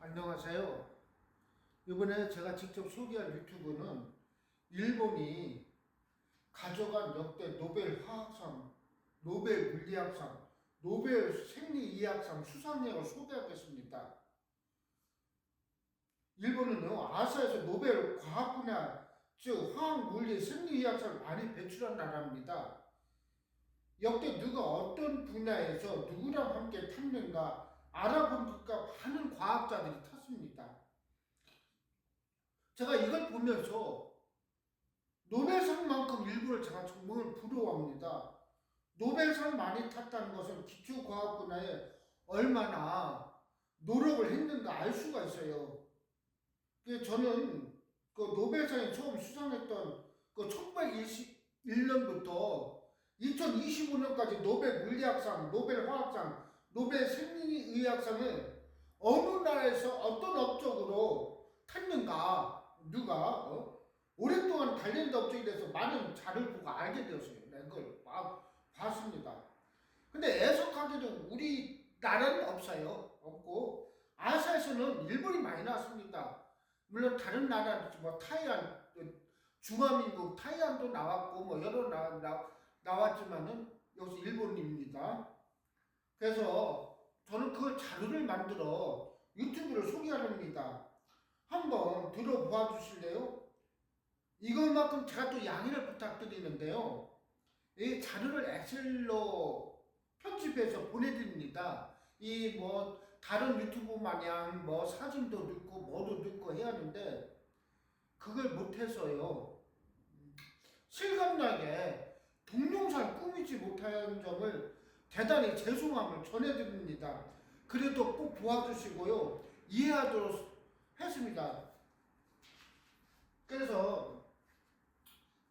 안녕하세요. 이번에 제가 직접 소개할 유튜브는 일본이 가져간 역대 노벨 화학상, 노벨 물리학상, 노벨 생리의학상 수상자를 소개하겠습니다. 일본은요 아사에서 노벨 과학 분야 즉 화학 물리 생리의학상을 많이 배출한 나라입니다. 역대 누가 어떤 분야에서 누구랑 함께 탔는가 알아보니까 많은 과학자들이 탔습니다. 제가 이걸 보면서 노벨상만큼 일본을 제가 정말 부러워합니다. 노벨상 많이 탔다는 것은 기초과학 분야에 얼마나 노력을 했는가 알 수가 있어요. 그 저는 그 노벨상에 처음 수상했던 그 1921년부터 2025년까지 노벨 물리학상, 노벨 화학상, 노벨 생리의학상을 어느 나라에서 어떤 업적으로 탔는가 누가 어? 오랫동안 관련된 업적에 대해서 많은 자료를 보고 알게 되었어요. 그걸 봐- 봤습니다. 근데 애석하게도 우리 나라는 없어요. 없고 아시아에서는 일본이 많이 나왔습니다. 물론 다른 나라 뭐 타이완, 중화민국 타이완도 나왔고 뭐 여러 나, 나 나왔지만은 여기서 일본입니다. 그래서 저는 그 자료를 만들어 유튜브를 소개합니다. 한번 들어보아 주실래요? 이것만큼 제가 또 양해를 부탁드리는데요. 이 자료를 엑셀로 편집해서 보내드립니다. 이 뭐 다른 유튜브 마냥 뭐 사진도 넣고 뭐도 넣고 해야 하는데 그걸 못해서요. 실감나게 동영상 꾸미지 못한 점을 대단히 죄송함을 전해드립니다. 그래도 꼭 도와주시고요. 이해하도록 했습니다. 그래서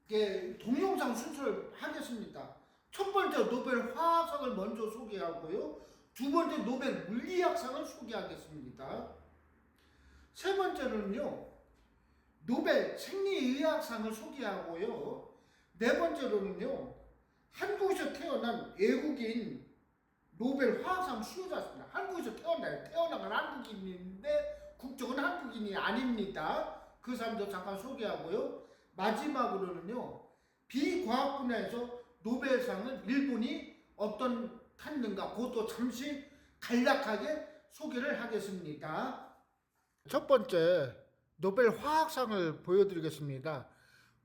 이게 동영상 순서를 하겠습니다. 첫 번째 노벨 화학상을 먼저 소개하고요. 두 번째 노벨 물리학상을 소개하겠습니다. 세 번째로는요. 노벨 생리의학상을 소개하고요. 네 번째로는요. 한국에서 태어난 외국인 노벨 화학상 수여자입니다. 한국에서 태어나요. 태어난 건 한국인인데 국적은 한국인이 아닙니다. 그 사람도 잠깐 소개하고요. 마지막으로는요. 비과학 분야에서 노벨상을 일본이 어떤 탔는가 그것도 잠시 간략하게 소개를 하겠습니다. 첫 번째 노벨 화학상을 보여드리겠습니다.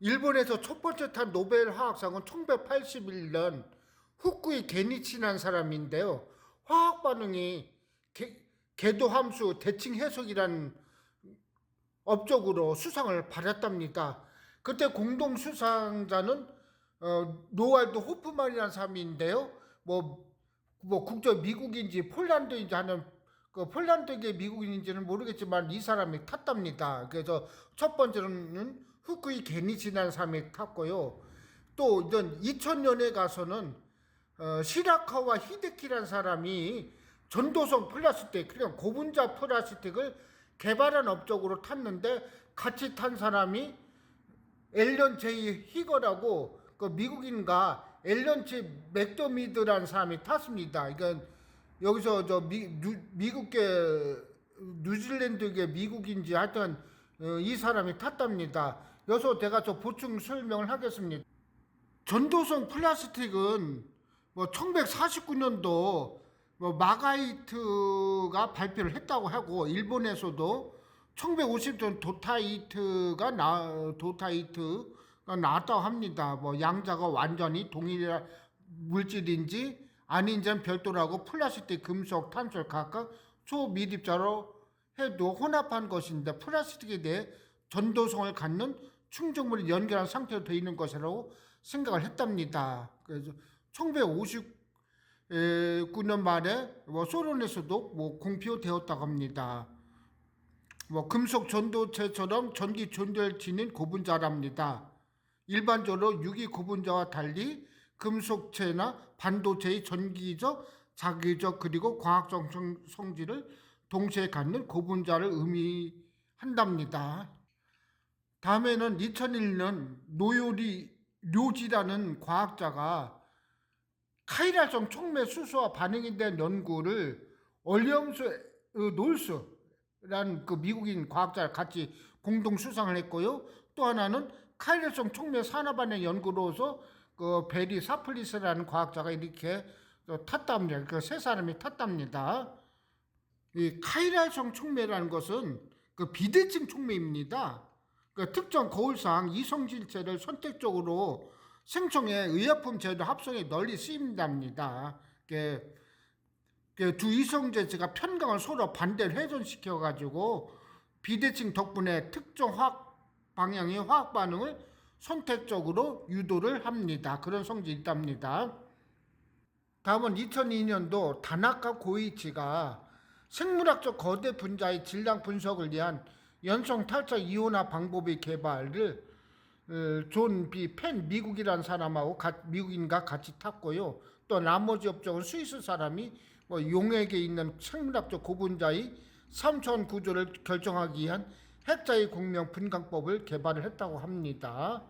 일본에서 첫 번째 탄 노벨 화학상은 1981년 후쿠이 게니치라는 사람인데요. 화학 반응이 개, 궤도 함수 대칭 해석이라는 업적으로 수상을 받았답니다. 그때 공동 수상자는 어, 노알드 호프만이라는 사람인데요. 뭐, 뭐 국적 미국인지 폴란드인지 하는 그 폴란드계 미국인인지는 모르겠지만 이 사람이 탔답니다. 그래서 첫 번째로는 후쿠이 게니치라는 사람이 탔고요. 또 이런 2000년에 가서는 어, 시라카와 히데키라는 사람이 전도성 플라스틱, 그러니까 고분자 플라스틱을 개발한 업적으로 탔는데 같이 탄 사람이 앨런 제이 히거라고 그 미국인과 앨런 제 맥더미드라는 사람이 탔습니다. 이건 여기서 저 미, 누, 미국계 뉴질랜드계 미국인지 하여튼 어, 이 사람이 탔답니다. 여기서 내가 저 보충 설명을 하겠습니다. 전도성 플라스틱은 뭐 1949년도 뭐 마가이트가 발표를 했다고 하고 일본에서도 1950년 도타이트가 나 도타이트가 나왔다고 합니다. 뭐 양자가 완전히 동일 물질인지 아닌지는 별도라고 플라스틱, 금속, 탄소 각각 초미립자로 해도 혼합한 것인데 플라스틱에 대해 전도성을 갖는 충족물이 연결한 상태로 되어 있는 것이라고 생각을 했답니다. 그래서 1959년 말에 뭐 소련에서도 뭐 공표되었다고 합니다. 뭐 금속 전도체처럼 전기 전달지는 고분자랍니다. 일반적으로 유기 고분자와 달리 금속체나 반도체의 전기적, 자기적 그리고 과학적 성- 성질을 동시에 갖는 고분자를 의미한답니다. 다음에는 2001년 노요리 료지라는 과학자가 카이랄성 촉매 수소와 반응이 된 연구를 얼리엄스 어, 놀스 라는 그 미국인 과학자를 같이 공동 수상을 했고요. 또 하나는 카일성 촉매 산업안의 연구로서 그 베리 사플리스라는 과학자가 이렇게 또 탔답니다. 그 세 사람이 탔답니다. 이 카이랄성 촉매라는 것은 그 비대칭 촉매입니다. 그 특정 거울상 이성질체를 선택적으로 생성해 의약품 제도 합성에 널리 쓰인답니다. 두 이성질체가 편강을 서로 반대를 훼손시켜 가지고 비대칭 덕분에 특정 화학 방향의 화학 반응을 선택적으로 유도를 합니다. 그런 성질이 있답니다. 다음은 2002년도 다나카 고이치가 생물학적 거대 분자의 질량 분석을 위한 연성 탈착 이온화 방법의 개발을 어, 존비 펜 미국이라는 사람하고 가- 미국인과 같이 탔고요. 또 나머지 업적은 스위스 사람이 뭐 용액에 있는 생물학적 고분자의 3차원 구조를 결정하기 위한 핵자의 공명 분광법을 개발을 했다고 합니다.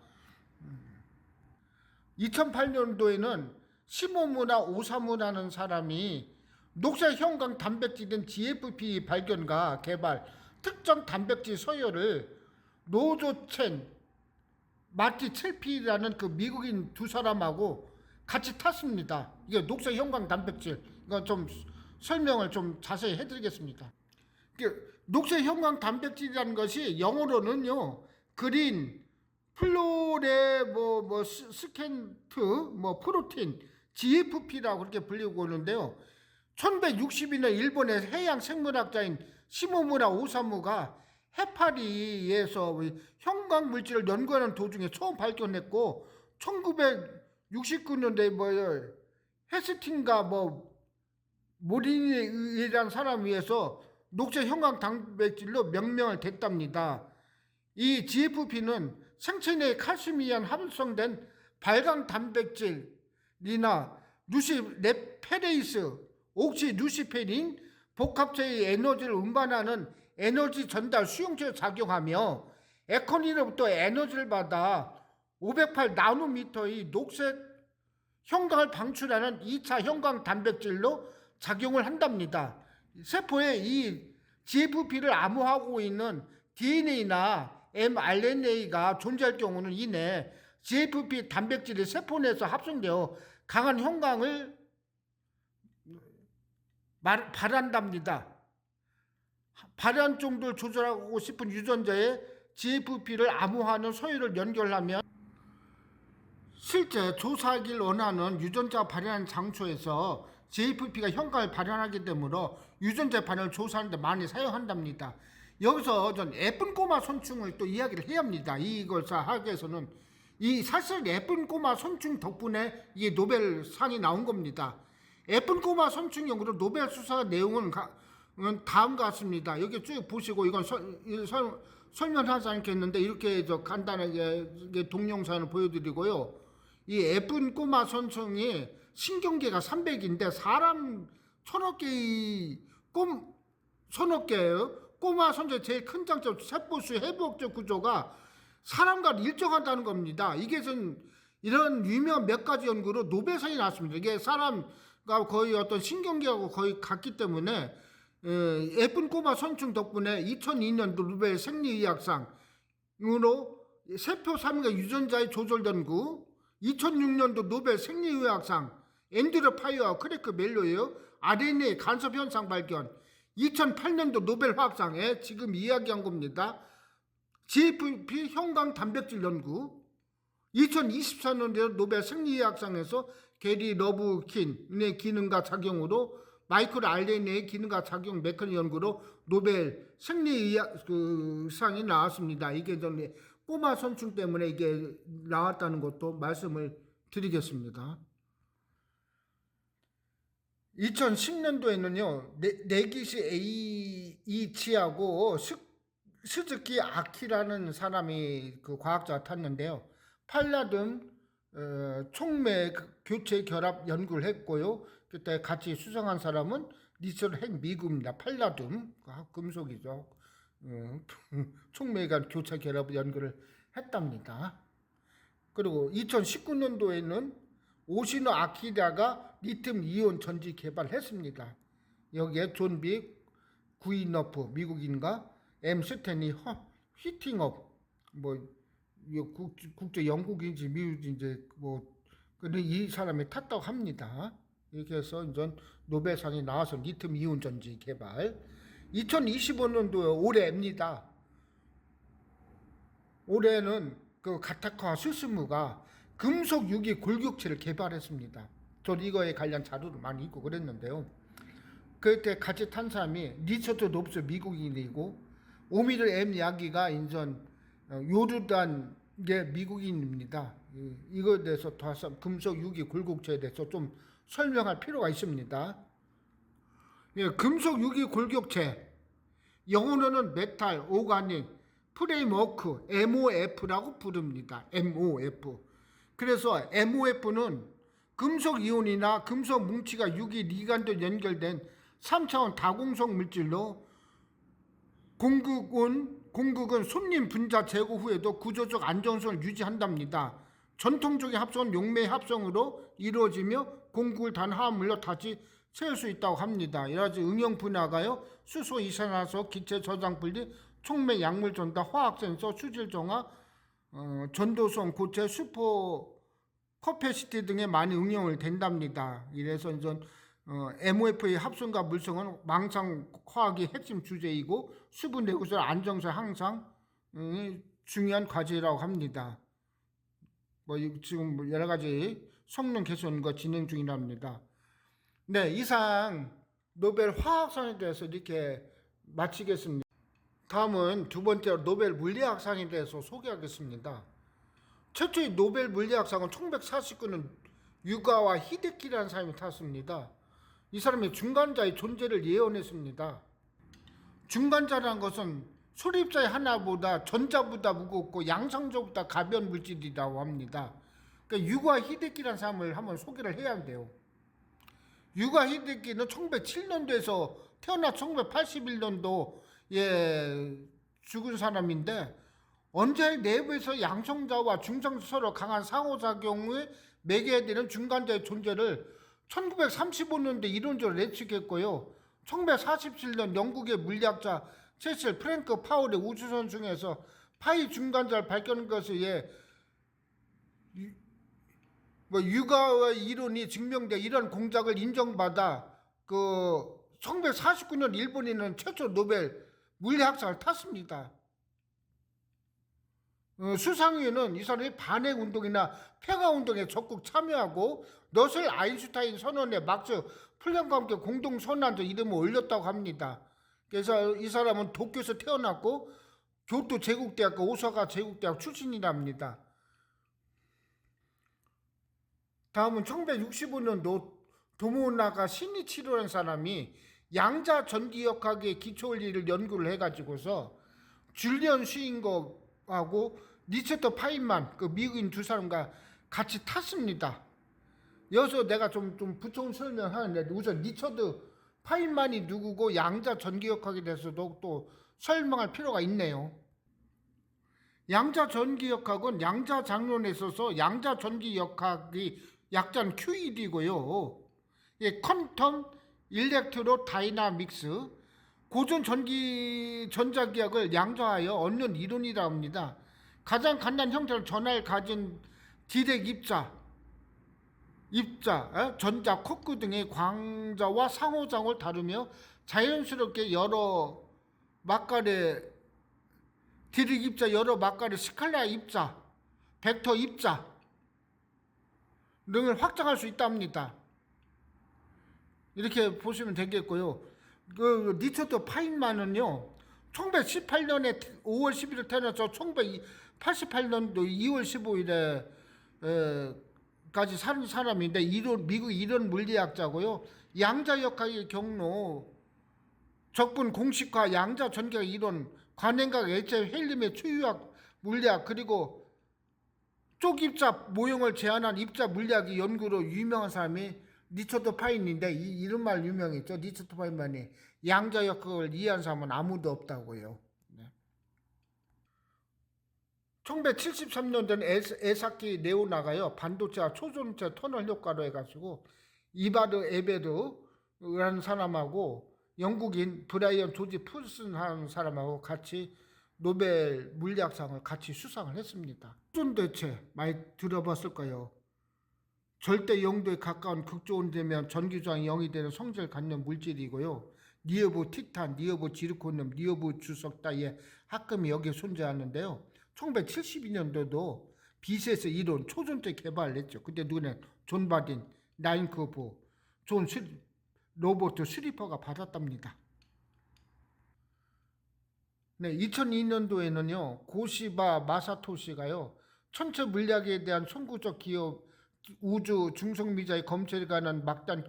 2008년도에는 시모무나 오사무라는 사람이 녹색 형광 단백질인 GFP 발견과 개발 특정 단백질 서열을 노조첸 마티 첼피라는 그 미국인 두 사람하고 같이 탔습니다. 이게 녹색 형광 단백질 이거 좀 설명을 좀 자세히 해드리겠습니다. 녹색 형광 단백질이라는 것이 영어로는요 그린 플로레 뭐 뭐 스캔트 뭐 프로틴 GFP라고 그렇게 불리고 있는데요. 1160년에 일본의 해양 생물학자인 시모무라 오사무가 해파리에서 형광 물질을 연구하는 도중에 처음 발견했고 1969년도에 뭐 헤스틴가 뭐 모리니라는 사람 위해서 녹색 형광 단백질로 명명을 됐답니다. 이 GFP는 생체 내에 칼슘이 의한 합성된 발광 단백질이나 루시 레페레이스, 옥시 루시페린 복합체의 에너지를 운반하는 에너지 전달 수용체로 작용하며 에코니로부터 에너지를 받아 508 나노미터의 녹색 형광을 방출하는 2차 형광 단백질로 작용을 한답니다. 세포에 이 GFP를 암호하고 있는 DNA나 mRNA가 존재할 경우는 이내 GFP 단백질이 세포 내에서 합성되어 강한 형광을 말, 발한답니다. 발현 정도를 조절하고 싶은 유전자에 GFP를 암호하는 소유를 연결하면 실제 조사하길 원하는 유전자 발현한 장소에서 JFP가 형광을 발현하기 때문에 유전자 발현을 조사하는데 많이 사용한답니다. 여기서 전 예쁜 꼬마 선충을 또 이야기를 해야 합니다. 이걸 학에서는 이 사실 예쁜 꼬마 선충 덕분에 이게 노벨상이 나온 겁니다. 예쁜 꼬마 선충 연구로 노벨 수사 내용은 가, 은 다음과 같습니다. 여기 쭉 보시고 이건 설, 설, 설명하지 않겠는데 이렇게 저 간단하게 동영상을 보여드리고요. 이 예쁜 꼬마 선충이 신경계가 300인데 사람 천억 개의 꼼 천억 개예요. 꼬마 선제 제일 큰 장점 세포수 회복적 구조가 사람과 일정하다는 겁니다. 이게 전 이런 유명한 몇 가지 연구로 노벨상이 나왔습니다. 이게 사람과 거의 어떤 신경계하고 거의 같기 때문에 어, 예쁜 꼬마 선충 덕분에 2002년도 노벨 생리의학상으로 세포 3가 유전자의 조절 연구 2006년도 노벨 생리의학상 앤드류 파이어와 크래크 멜로예요. RNA 간섭 현상 발견. 2008년도 노벨 화학상에 지금 이야기한 겁니다. GFP 형광 단백질 연구. 2024년도 노벨 생리의학상에서 게리 러브킨의 기능과 작용으로 마이크로 RNA의 기능과 작용 메커니즘 연구로 노벨 생리의학 그 상이 나왔습니다. 이게 전에 꼬마 선충 때문에 이게 나왔다는 것도 말씀을 드리겠습니다. 2010년도에는요, 네기시 에이치하고 스즈키 아키라는 사람이 그 과학자가 탔는데요. 팔라듬 어, 촉매 교체 결합 연구를 했고요. 그때 같이 수상한 사람은 리철 핵 미국입니다. 팔라듐 금속이죠. 어, 촉매간 교체 결합 연구를 했답니다. 그리고 2019년도에는 오시노 아키다가 리튬 이온 전지 개발했습니다. 여기에 존비 구이너프 M 스탠리 허, 히팅업 뭐 국, 국제 영국인지 미국인지 뭐 근데 이 사람이 탔다고 합니다. 이렇게 해서 이제 노벨상이 나와서 리튬 이온 전지 개발 2025년도 올해입니다. 올해는 그 가타카 스스무가 금속 유기 골격체를 개발했습니다. 저도 이거에 관련 자료를 많이 읽고 그랬는데요. 그때 같이 탄 사람이 리처트 롭스 미국인이고 오미르 엠 야기가 인전 어, 요르단 게 미국인입니다. 이- 이거에 대해서 다시 금속 유기 골격체에 대해서 좀 설명할 필요가 있습니다. 예, 금속 유기 골격체 영어로는 메탈, 오가닉, 프레임워크, MOF라고 부릅니다. MOF. 그래서 MOF는 금속 이온이나 금속 뭉치가 유기 리간도 연결된 3차원 다공성 물질로 공극은 공극은 손님 분자 제거 후에도 구조적 안정성을 유지한답니다. 전통적인 합성은 용매 합성으로 이루어지며 공극을 단 화합물로 다시 채울 수 있다고 합니다. 이라지 응용 분야가요 수소 이산화소 기체 저장 분리 촉매 약물 전달 화학 센서 수질 정화 어, 전도성 고체 슈퍼 커패시티 등에 많이 응용을 된답니다. 이래서 이제 어, MOF의 합성과 물성은 망상 화학의 핵심 주제이고 수분 내구설 안정성 항상 음, 중요한 과제라고 합니다. 뭐 이- 지금 뭐 여러 가지 성능 개선과 진행 중이랍니다. 네, 이상 노벨 화학상에 대해서 이렇게 마치겠습니다. 다음은 두 번째로 노벨 물리학상에 대해서 소개하겠습니다. 최초의 노벨 물리학상은 1949년 유가와 히데키라는 사람이 탔습니다. 이 사람이 중간자의 존재를 예언했습니다. 중간자라는 것은 소립자의 하나보다 전자보다 무겁고 양성자보다 가벼운 물질이라고 합니다. 그러니까 유가 히데키라는 사람을 한번 소개를 해야 돼요. 유가 히데키는 1907년도에서 태어나 1981년도에 죽은 사람인데 원자의 내부에서 양성자와 중성자 서로 강한 상호작용을 매개해야 되는 중간자의 존재를 1935년도에 이론적으로 예측했고요. 1947년 영국의 물리학자 세실 프랭크 파울의 우주선 중에서 파이 중간자를 발견한 것에 의해 유- 뭐 유가의 이론이 증명돼 이런 공작을 인정받아 그 1949년 일본인은 최초 노벨 물리학상을 탔습니다. 어, 수상위는 이 사람이 반핵 운동이나 평화 운동에 적극 참여하고 너슬 아인슈타인 선언에 막스 플랭크와 함께 공동 선언도 이름을 올렸다고 합니다. 그래서 이 사람은 도쿄에서 태어났고 교토 제국대학과 오사카 제국대학 출신이랍니다. 다음은 1965년도 도모나가 신이치로라는 사람이 양자 전기역학의 기초 원리를 연구를 해가지고서 줄리언 슈잉거 하고 리체터 파인만 그 미국인 두 사람과 같이 탔습니다. 여기서 내가 좀, 좀 부처운 설명하는데 우선 리처드 파인만이 누구고 양자 전기역학에 대해서도 또 설명할 필요가 있네요. 양자 전기역학은 양자 장론에 있어서 양자 전기역학이 약자는 QED고요. 예, 퀀텀 일렉트로 다이나믹스 고전 전기 전자기학을 양자하여 얻는 이론이라 합니다. 가장 간단한 형태로 전하를 가진 디렉 입자, 입자, 어? 전자, 코크 등의 광자와 상호작용을 다루며 자연스럽게 여러 막간의 디렉 입자, 여러 막간의 스칼라 입자, 벡터 입자 등을 확장할 수 있답니다. 이렇게 보시면 되겠고요. 그 리처드 파인만은요. 1918년에 5월 11일 태어나서 1988년도 2월 15일에 에, 까지 산 사람인데 이론 미국 이론 물리학자고요. 양자 역학의 경로 적분 공식화 양자 전개학 이론 관행각 액체 헬륨의 추유학 물리학 그리고 쪽입자 모형을 제안한 입자 물리학의 연구로 유명한 사람이 리처드 파인인데 이 이런 말 유명했죠. 리처드 파인만이 양자 역학을 이해한 사람은 아무도 없다고요. 네. 1973년도는 에사키 네오나가요 반도체와 초전체 터널 효과로 해가지고 이바르 에베르라는 사람하고 영국인 브라이언 조지 풀슨하는 사람하고 같이 노벨 물리학상을 같이 수상을 했습니다. 쫀 대체 많이 들어봤을 거예요. 절대 영도에 가까운 극조온 되면 전기저항이 0이 되는 성질을 갖는 물질이고요. 니어브 티탄, 니어브 지르코늄, 니어브 주석 따위의 합금이 여기에 존재하는데요. 1972년도도 비세스 이론 초전체 개발을 했죠. 그때 누구냐? 존 바딘, 나인커프, 존 스, 로버트 스리퍼가 받았답니다. 네, 2002년도에는요. 고시바 마사토시가요. 천체 물리학에 대한 선구적 기업 우주 중성미자의 검찰에 관한 막단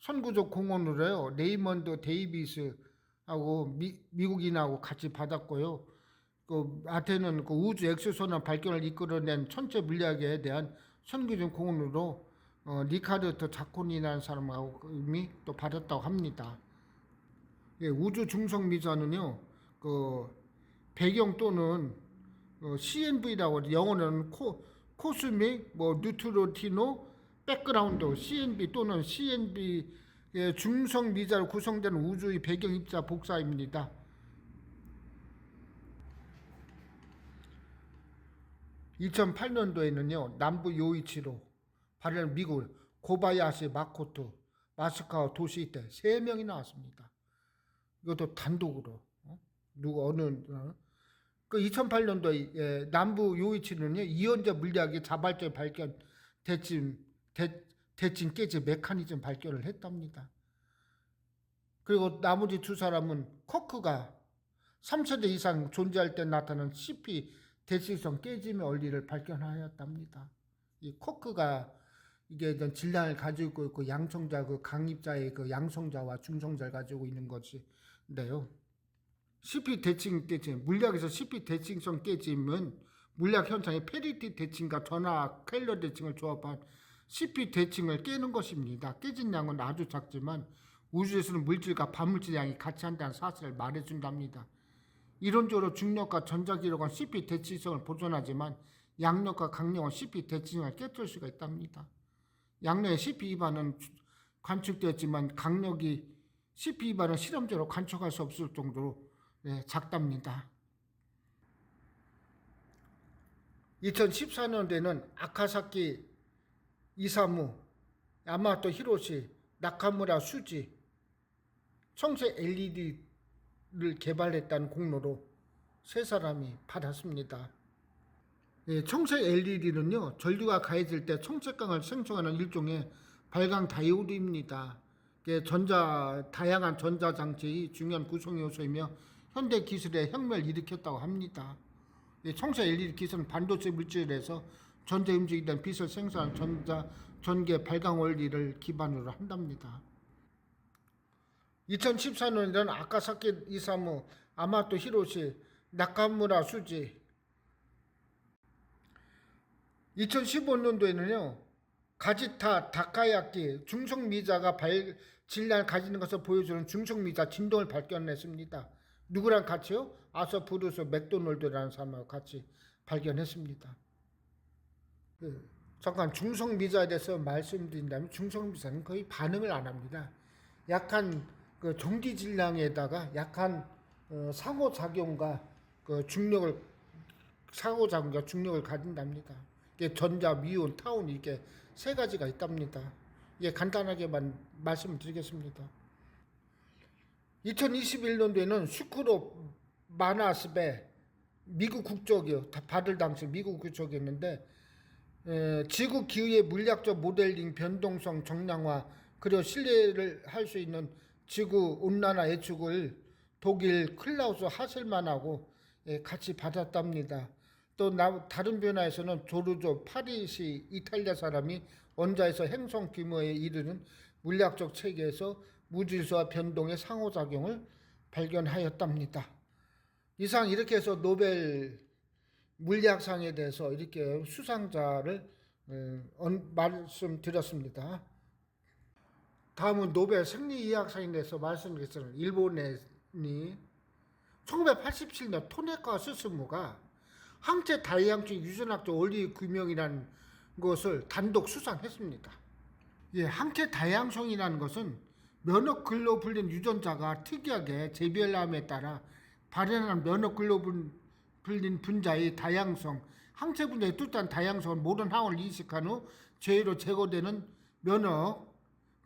선구적 공헌으로요. 레이먼드 데이비스하고 미, 미국인하고 같이 받았고요. 그 아테는 그 우주 엑소소나 발견을 이끌어낸 천체 물리학에 대한 선구적 공헌으로 어, 리카르트 자콘이라는 사람하고 또 받았다고 합니다. 예, 우주 중성 미자는요, 그 배경 또는 어, CNV라고 영어로는 코 코스믹 뭐 뉴트로티노 백그라운드 CNV 또는 CNV 의 중성 미자로 구성된 우주의 배경 입자 복사입니다. (2008년도에는요) 남부 요이치로 발현 미국 고바야시 마코토 마스카와 도시이테 세 명이 나왔습니다. 이것도 단독으로 어? 누구 어느 어? 그 2008년도에 예, 남부 요이치는요 이연자 물리학의 자발적 발견 대칭 대, 대칭 깨지 메커니즘 발견을 했답니다. 그리고 나머지 두 사람은 코크가 3세대 이상 존재할 때 나타나는 CP 대칭성 깨짐의 원리를 발견하였답니다. 이 코크가 이게 질량을 가지고 있고 양성자 그 강입자의 그 양성자와 중성자를 가지고 있는 것인데요. CP 대칭 깨짐 물리학에서 CP 대칭성 깨짐은 물리학 현상의 페리티 대칭과 전화 켈러 대칭을 조합한 CP 대칭을 깨는 것입니다. 깨진 양은 아주 작지만 우주에서는 물질과 반물질 양이 같이 한다는 사실을 말해준답니다. 이론적으로 중력과 전자기력은 CP 대칭성을 보존하지만 양력과 강력은 CP 대칭성을 깨뜨릴 수가 있답니다. 양력의 CP 위반은 관측되었지만 강력이 CP 위반은 실험적으로 관측할 수 없을 정도로 네, 작답니다. 2014년도에는 아카사키 이사무, 야마토 히로시, 나카무라 수지, 청색 LED를 개발했다는 공로로 세 사람이 받았습니다. 예, 청색 LED는요, 전류가 가해질 때 청색광을 생성하는 일종의 발광 다이오드입니다. 전자, 다양한 전자 장치의 중요한 구성 요소이며 현대 기술의 혁명을 일으켰다고 합니다. 이 청색 LED 기술은 반도체 물질에서 전자 움직이된 빛을 생산한 전자 전개 발광 원리를 기반으로 한답니다. 2014년에는 아카사키 이사무, 아마토 히로시, 나카무라 수지 2015년도에는요. 가지타 다카야키 중성미자가 발, 질량을 가지는 것을 보여주는 중성미자 진동을 발견했습니다. 누구랑 같이요? 아서 브루스 맥도널드라는 사람하고 같이 발견했습니다. 그, 잠깐 중성미자에 대해서 말씀드린다면 중성미자는 거의 반응을 안 합니다. 약한 그 전기 질량에다가 약한 어, 상호작용과 그 중력을 상호작용과 중력을 가진답니다. 이게 전자, 미온, 타운 이렇게 세 가지가 있답니다. 예, 간단하게만 말씀드리겠습니다. 2021년도에는 슈크로 마나스베 미국 국적이요. 다 받을 당시 미국 국적이었는데 에, 지구 기후의 물리학적 모델링 변동성 정량화 그리고 신뢰를 할 수 있는 지구 온난화 예측을 독일 클라우스 하셀만하고 예, 같이 받았답니다. 또 나, 다른 변화에서는 조르조 파리시 이탈리아 사람이 원자에서 행성 규모에 이르는 물리학적 체계에서 무질서와 변동의 상호작용을 발견하였답니다. 이상 이렇게 해서 노벨 물리학상에 대해서 이렇게 수상자를 어, 말씀드렸습니다. 다음은 노벨 생리의학상에 대해서 말씀드리겠습니다. 일본이 1987년 토네카 스스무가 항체 다이양적 유전학적 원리 규명이라는 것을 단독 수상했습니다. 예, 항체 다양성이라는 것은 면역글로 불린 유전자가 특이하게 재별함에 따라 발현한 면역글로 불- 불린 분자의 다양성, 항체 분자의 뚜렷한 다양성을 모든 항을 이식한 후 제로 제거되는 면역,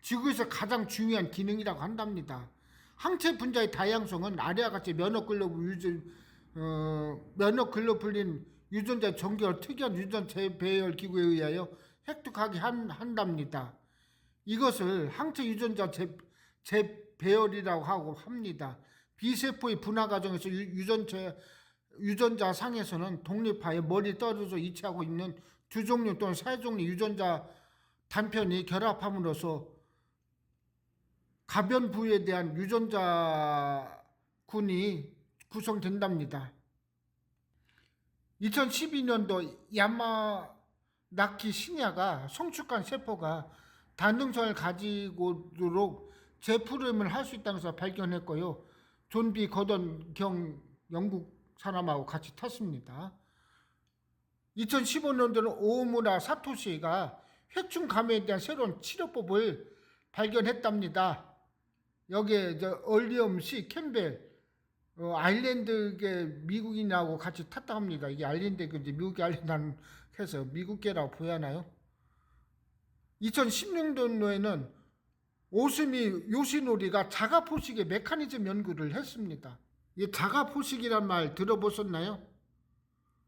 지구에서 가장 중요한 기능이라고 한답니다. 항체 분자의 다양성은 아래와 같이 면역글로 유전, 어, 면역글로불린 유전자 정결 특이한 유전 재배열 기구에 의하여 획득하게 한, 한답니다. 이것을 항체 유전자 재, 재배열이라고 하고 합니다. 비세포의 분화 과정에서 유, 유전자 유전자 상에서는 독립하여 멀리 떨어져 위치하고 있는 두 종류 또는 세 종류 유전자 단편이 결합함으로써 가변 부위에 대한 유전자 군이 구성된답니다. 2012년도 야마나키 시냐가 성축한 세포가 단능성을 가지고도록 재프로임을 할수 것을 발견했고요. 존비 거던 경 영국 사람하고 같이 탔습니다. 2015년도는 오무라 사토시가 회충 감염에 대한 새로운 치료법을 발견했답니다. 여기에 저 얼리엄 씨 캠벨 어, 아일랜드계 미국인하고 같이 탔다 합니다. 이게 아일랜드계 이제 미국계 아일랜드 해서 미국계라고 보야나요? 2016년도에는 오스미 요시노리가 자가 포식의 메커니즘 연구를 했습니다. 이 자가 포식이란 말 들어보셨나요?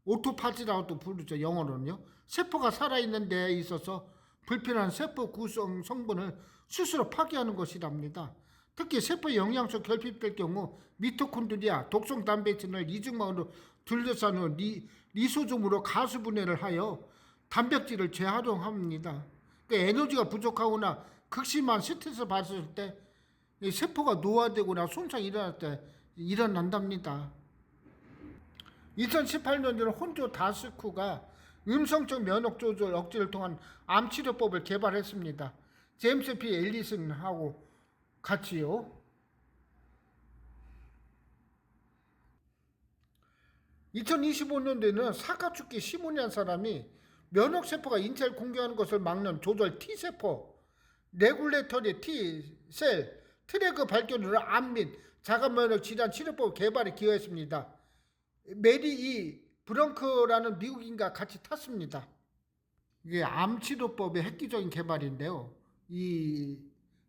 오토파지라고도 부르죠. 영어로는요. 세포가 살아있는 데에 있어서 불필요한 세포 구성 성분을 스스로 파괴하는 것이랍니다. 특히 세포 영양소 결핍될 경우 미토콘드리아 독성 단백질을 이중망으로 둘러싼 후 리, 리소즘으로 가수 분해를 하여 단백질을 재활용합니다. 그 에너지가 부족하거나 극심한 스트레스 받았을 때이 세포가 노화되거나 손상이 일어날 때 일어난답니다. 2018년에는 혼조 다스쿠가 음성적 면역 조절 억제를 통한 암 치료법을 개발했습니다. 제임스 P 앨리슨하고 같이요. 2025년도에는 사카축기 시몬이라는 사람이 면역 세포가 인체를 공격하는 것을 막는 조절 T 세포, 레굴레터리 T 셀, 트래그 발견으로 암 및 자가 면역 질환 치료법 개발에 기여했습니다. 메리 이 브렁크라는 미국인과 같이 탔습니다. 이게 암 치료법의 획기적인 개발인데요. 이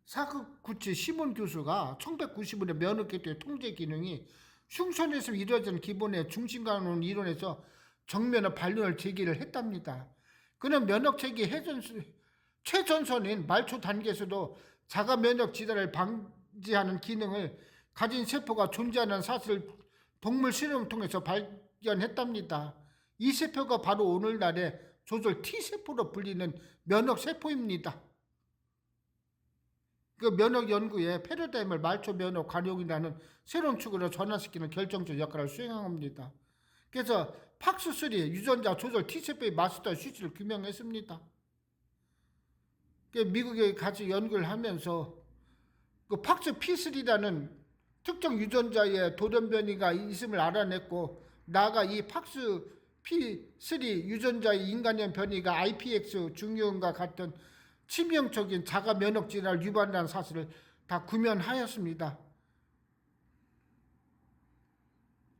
사크구치 시몬 교수가 1995년 면역계통의 통제 기능이 흉선에서 이루어지는 기본의 중심관론 이론에서 정면의 반론을 제기를 했답니다. 그는 면역체계 해전 최전선인 말초 단계에서도 자가 면역 질환을 방지하는 기능을 가진 세포가 존재하는 사실을 동물 실험을 통해서 발견했답니다. 이 세포가 바로 오늘날의 조절 T세포로 불리는 면역세포입니다. 그 면역 연구에 패러다임을 말초 면역 관용이라는 새로운 축으로 전환시키는 결정적 역할을 수행합니다. 그래서 팍스3 유전자 조절 T세포의 마스터 수치를 규명했습니다. 그 미국에 같이 연구를 하면서 그 팍스 P3라는 특정 유전자의 돌연변이가 있음을 알아냈고 나아가 이 팍스 P3 유전자의 인간형 변이가 IPX 중요음과 같은 치명적인 자가 면역 질환을 유발한다는 사실을 다 구면하였습니다.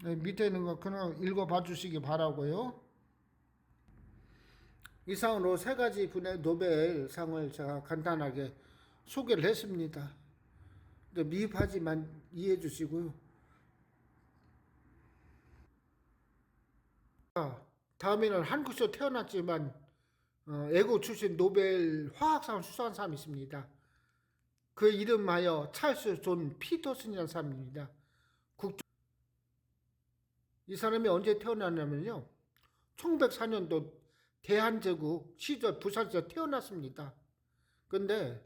네, 밑에 있는 거 그냥 읽어봐 주시기 바라고요. 이상으로 세 가지 분의 노벨상을 제가 간단하게 소개를 했습니다. 미흡하지만 이해해 주시고요. 다음에는 한국에서 태어났지만 어, 애고 출신 노벨 화학상을 수상한 사람이 있습니다. 그 이름하여 찰스 존 피터슨이라는 사람입니다. 국조... 이 사람이 언제 태어났냐면요. 1904년도 대한제국 시절 부산에서 태어났습니다. 근데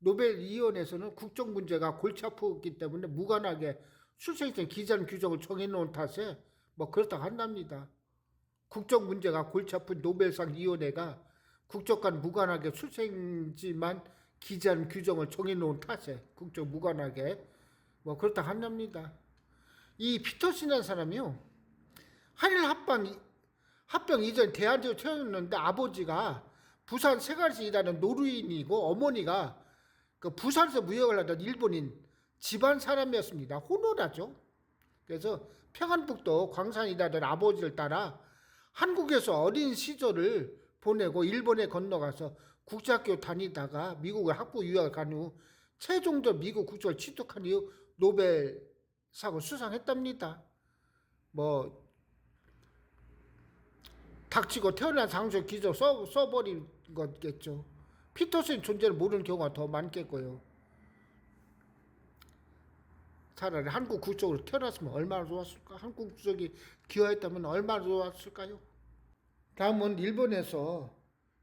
노벨위원회에서는 국정 문제가 골치 아프기 때문에 무관하게 출생생 기전 규정을 정해놓은 탓에 뭐 그렇다고 한답니다. 국정 문제가 골치 아픈 노벨상 위원회가 국적 간 무관하게 출생지만 기재한 규정을 정해놓은 탓에 국적 무관하게 뭐 그렇다 한답니다. 이 피터슨이라는 사람이요 한일 합방 합병 이전 대한제국 태어났는데 아버지가 부산 세갈시 일하는 노루인이고 어머니가 그 부산에서 무역을 하던 일본인 집안 사람이었습니다. 호노라죠. 그래서 평안북도 광산이라던 아버지를 따라 한국에서 어린 시절을 보내고 일본에 건너가서 국제학교 다니다가 미국을 학부 유학을 간 후 최종적 미국 국적을 취득한 이후 노벨상을 수상했답니다. 뭐 닥치고 태어난 상식 기적 써, 써버린 거겠죠. 피터슨 존재를 모르는 경우가 더 많겠고요. 차라리 한국 국적으로 태어났으면 얼마나 좋았을까? 한국 국적이 기여했다면 얼마나 좋았을까요? 다음은 일본에서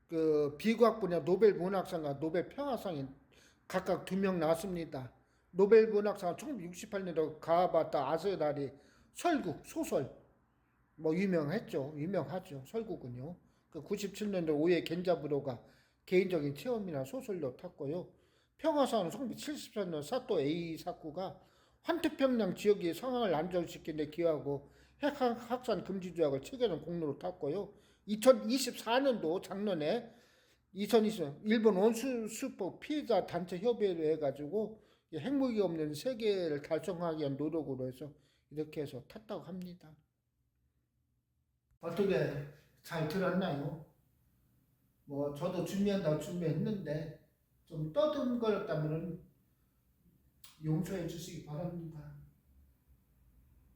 그 비과학 분야 노벨 문학상과 노벨 평화상이 각각 두 명 나왔습니다. 노벨 문학상은 1968년도 가바타 아세다리 설국 소설 뭐 유명했죠. 유명하죠. 설국은요. 그 97년도 오해 겐자부로가 개인적인 체험이나 소설로 탔고요. 평화상은 1974년 사또 A 사쿠가 환태평양 지역의 상황을 안정시키는 데 기여하고 핵 확산 금지 조약을 체결한 공로로 탔고요. 2024년도 작년에 2020 일본 원수 수법 피해자 단체 협의회로 해가지고 이 핵무기 없는 세계를 달성하기 위한 노력으로 해서 이렇게 해서 탔다고 합니다. 어떻게 잘 들었나요? 뭐 저도 준비한다고 준비했는데 좀 떠듬거렸다면 용서해 주시기 바랍니다.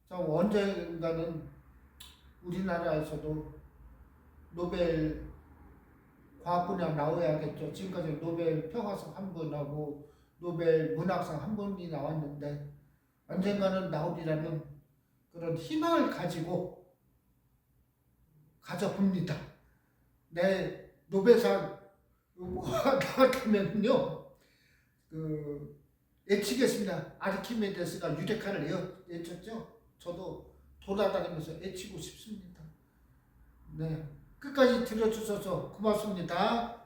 자 언젠가는 우리나라에서도 노벨 과학 분야 나와야겠죠. 지금까지 노벨 평화상 한 분하고 노벨 문학상 한 분이 나왔는데 언젠가는 나오리라는 그런 희망을 가지고 가져봅니다. 내 노벨상 나왔다면요, 그 애치겠습니다. 아르키메데스가 유레카를 외- 외쳤죠. 저도 돌아다니면서 애치고 싶습니다. 네, 끝까지 들어주셔서 고맙습니다.